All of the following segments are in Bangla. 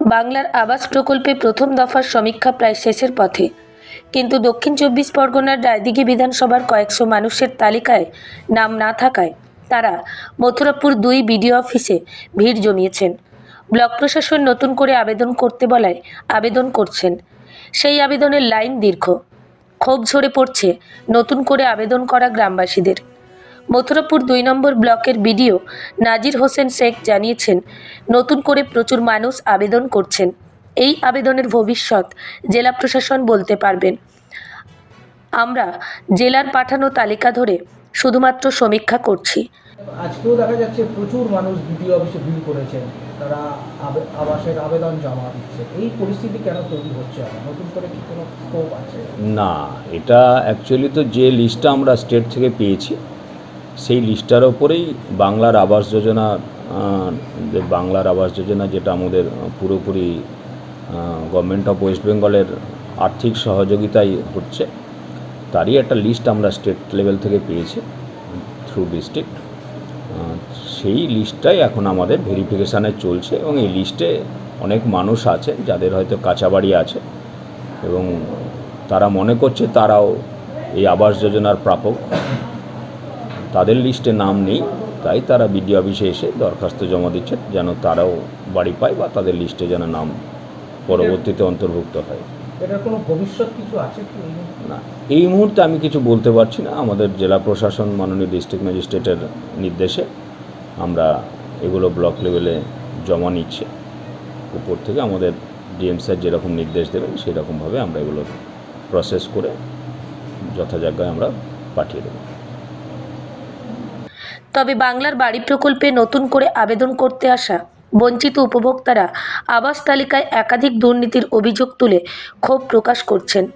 বাংলার আবাস প্রকল্পে প্রথম দফার সমীক্ষা প্রায় শেষের পথে। কিন্তু দক্ষিণ চব্বিশ পরগনার রায়দিঘি বিধানসভার কয়েকশো মানুষের তালিকায় নাম না থাকায় তারা মথুরাপুর দুই বিডিও অফিসে ভিড় জমিয়েছেন। ব্লক প্রশাসন নতুন করে আবেদন করতে বলায় আবেদন করছেন। সেই আবেদনের লাইন দীর্ঘ। ক্ষোভ ঝরে পড়ছে নতুন করে আবেদন করা গ্রামবাসীদের। মথুরাপুর দুই নম্বর ব্লকের বিডিও নাজির হোসেন শেখ জানিয়েছেন নতুন করে প্রচুর মানুষ আবেদন করছেন। এই আবেদনের ভবিষ্যৎ জেলা প্রশাসন বলতে পারবেন। আমরা জেলার পাঠানো তালিকা ধরে শুধুমাত্র সমীক্ষা করছি। আজকেও দেখা যাচ্ছে প্রচুর মানুষ বিডিও অফিসে ভিড় করেছেন। তারা আবাসের আবেদন জমা দিচ্ছে। এই পরিস্থিতি কেন তৈরি হচ্ছে? নতুন করে কি কোনো স্কোপ আছে? না এটা অ্যাকচুয়ালি তো যে লিস্টটা আমরা স্টেট থেকে পেয়েছি সেই লিস্টটার ওপরেই বাংলার আবাস যোজনা যে বাংলার আবাস যোজনা যেটা আমাদের পুরোপুরি গভর্নমেন্ট অফ ওয়েস্ট বেঙ্গলের আর্থিক সহযোগিতায় হচ্ছে, তারই একটা লিস্ট আমরা স্টেট লেভেল থেকে পেয়েছি থ্রু ডিস্ট্রিক্ট সেই লিস্টটাই এখন আমাদের ভেরিফিকেশানে চলছে এবং এই লিস্টে অনেক মানুষ আছে যাদের হয়তো কাঁচা বাড়ি আছে এবং তারা মনে করছে তারাও এই আবাস যোজনার প্রাপক। তাদের লিস্টে নাম নেই তাই তারা বিডি অফিসে এসে দরখাস্ত জমা দিচ্ছে যেন তারাও বাড়ি পায় বা তাদের লিস্টে যেন নাম পরবর্তীতে অন্তর্ভুক্ত হয়। এটার কোনো ভবিষ্যৎ কিছু আছে কি না এই মুহূর্তে আমি কিছু বলতে পারছি না। আমাদের জেলা প্রশাসন মাননীয় ডিস্ট্রিক্ট ম্যাজিস্ট্রেটের নির্দেশে আমরা এগুলো ব্লক লেভেলে জমা নিচ্ছে। উপর থেকে আমাদের ডিএম স্যার যেরকম নির্দেশ দেবেন সেই রকমভাবে আমরা এগুলো প্রসেস করে যথাজায়গায় আমরা পাঠিয়ে দেবো। তবে বাংলার বাড়ি প্রকল্পে নতুন করে আবেদন করতে আসা বঞ্চিত উপভোক্তারা আবাস তালিকায় একাধিক দুর্নীতির অভিযোগ তুলে ক্ষোভ প্রকাশ করছেন।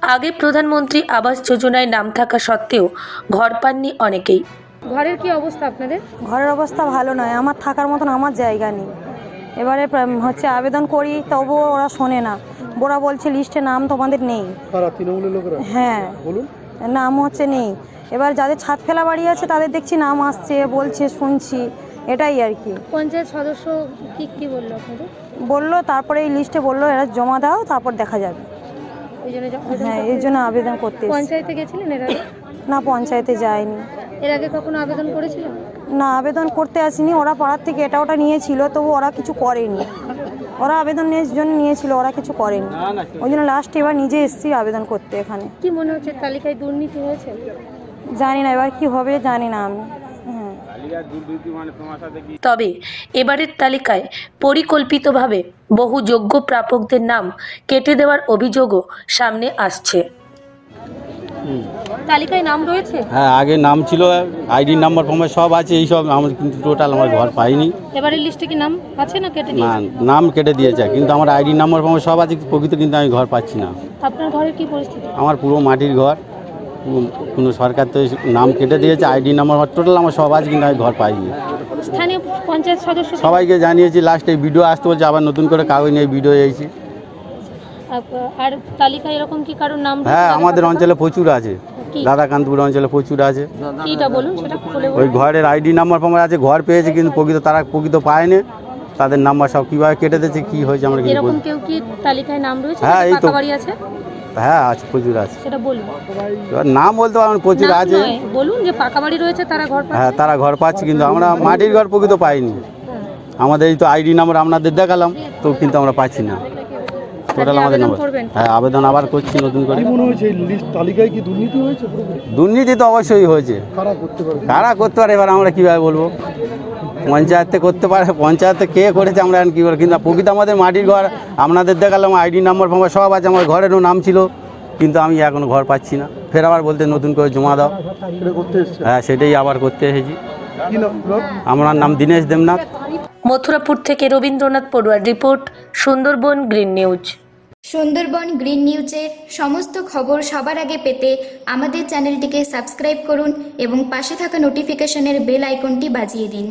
আগে প্রধানমন্ত্রী আবাস যোজনায় নাম থাকা সত্ত্বেও ঘর পাননি অনেকেই। ঘরের কি অবস্থা আপনাদের? ঘরের অবস্থা ভালো নয় আমার থাকার মতন আমার জায়গা নেই। এবারে হচ্ছে আবেদন করি তবুও ওরা শোনে না। ওরা বলছে লিস্টে নাম তোমাদের নেই। কারা তৃণমূলের লোকেরা? হ্যাঁ। বলুন। নাম হচ্ছে নেই। এবার যাদের ছাদ ফেলা বাড়ি আছে তাদের দেখছি নাম আসছে বলছে শুনছি। এটাই আর কি। পঞ্চায়েত সদস্য কি কি বলল আপনাদের? বলল তারপরে এই লিস্টে বলল এরা জমা দাও তারপর দেখা যাবে। হ্যাঁ এই জন্য আবেদন করতে পঞ্চায়েতে গেছিলেন এর না পঞ্চায়েতে যায়নি। এর আগে কখনো আবেদন করেছিলেন না আবেদন করতে আসিনি। ওরা পাড়ার থেকে এটা ওটা নিয়েছিল তবু ওরা কিছু করেনি। ওরা আবেদনের জন্য নিয়েছিল ওরা কিছু করেনি। ওই জন্য লাস্টে এবার নিজে এসেছি আবেদন করতে এখানে। কি মনে হচ্ছে তালিকায় দুর্নীতি হয়েছে? জানি না এবার কি হবে জানি না আমি। হ্যাঁ। তবে এবারের তালিকায় পরিকল্পিতভাবে বহু যোগ্য প্রাপকদের নাম কেটে দেওয়ার অভিযোগও সামনে আসছে। তালিকায় নাম রয়েছে? হ্যাঁ আগে নাম ছিল আইডি নাম্বার ফর্মে সব আছে এই সব আমার কিন্তু টোটাল আমার ঘর পাইনি। এবারের লিস্টে কি নাম আছে না কেটে না দিয়েছে? নাম কেটে দিয়েছে কিন্তু আমার আইডি নাম্বার ফর্মে সব আছে প্রকৃত কিন্তু আমি ঘর পাচ্ছি না। আপনার ঘরের কি পরিস্থিতি? আমার পুরো মাটির ঘর। কোনো সরকার তো নাম কেটে দিয়েছে আইডি নাম্বার টোটাল আমার সব আজ কিন্তু আমি ঘর পাইনি। স্থানীয় পঞ্চায়েত সদস্য সবাইকে জানিয়েছি লাস্টে ভিডিও আসতে বলছে আবার নতুন করে কাগজ নিয়ে ভিডিও এসেছি। আর তালিকায় এরকম কি কারোর নাম হ্যাঁ আমাদের অঞ্চলে প্রচুর আছে। দাদাকান্তপুর অঞ্চলে প্রচুর আছে। ওই ঘরের আইডি নাম্বার ফর্মে আছে ঘর পেয়েছে কিন্তু প্রকৃত তারা প্রকৃত পায়নি। তাদের নাম্বার সব কীভাবে কেটে দিয়েছে কী হয়েছে আমরা এরকম কেউ কি তালিকায় নাম রয়েছে? হ্যাঁ, এই তো। বাড়ি আছে? হ্যাঁ আছে প্রচুর আছে। সেটা বলুন এবার নাম বলতে পারবেন প্রচুর আছে। নয়, বলুন যে পাকা বাড়ি রয়েছে তারা ঘর পাচ্ছে। হ্যাঁ তারা ঘর পাচ্ছে কিন্তু আমরা মাটির ঘর প্রকৃত পাইনি। আমাদের এই তো আইডি নাম্বার আপনাদের দেখালাম তো কিন্তু আমরা পাচ্ছি না। টোটাল আমাদের আবেদন নাম্বার করবেন? হ্যাঁ আবেদন আবার করছি নতুন করে। মনে হয়েছে এই লিস্ট তালিকায় কি দুর্নীতি হয়েছে পুরোপুরি? দুর্নীতি তো অবশ্যই হয়েছে। কারা করতে কারা করতে পারে এবার আমরা কীভাবে বলব? পঞ্চায়েতে করতে পারে পঞ্চায়েতে কে করেছে আমরা এখন কী বলব? কিন্তু প্রকৃত আমাদের মাটির ঘর আপনাদের দেখালাম আইডি নাম্বার ফাম্বার সব আছে আমার ঘরেরও নাম ছিল কিন্তু আমি এখনও ঘর পাচ্ছি না। ফের আবার বলতে নতুন করে জমা দাও। এটা করতে এসছে হ্যাঁ সেটাই আবার করতে এসেছি। আমার নাম দীনেশ দেবনাথ। মথুরাপুর থেকে Rabindranath পড়ুয়ার report Sundarban green news. Sundarban green নিউজের সমস্ত খবর সবার আগে পেতে আমাদের চ্যানেলটিকে সাবস্ক্রাইব করুন এবং পাশে থাকা নোটিফিকেশনের বেল আইকনটি বাজিয়ে দিন।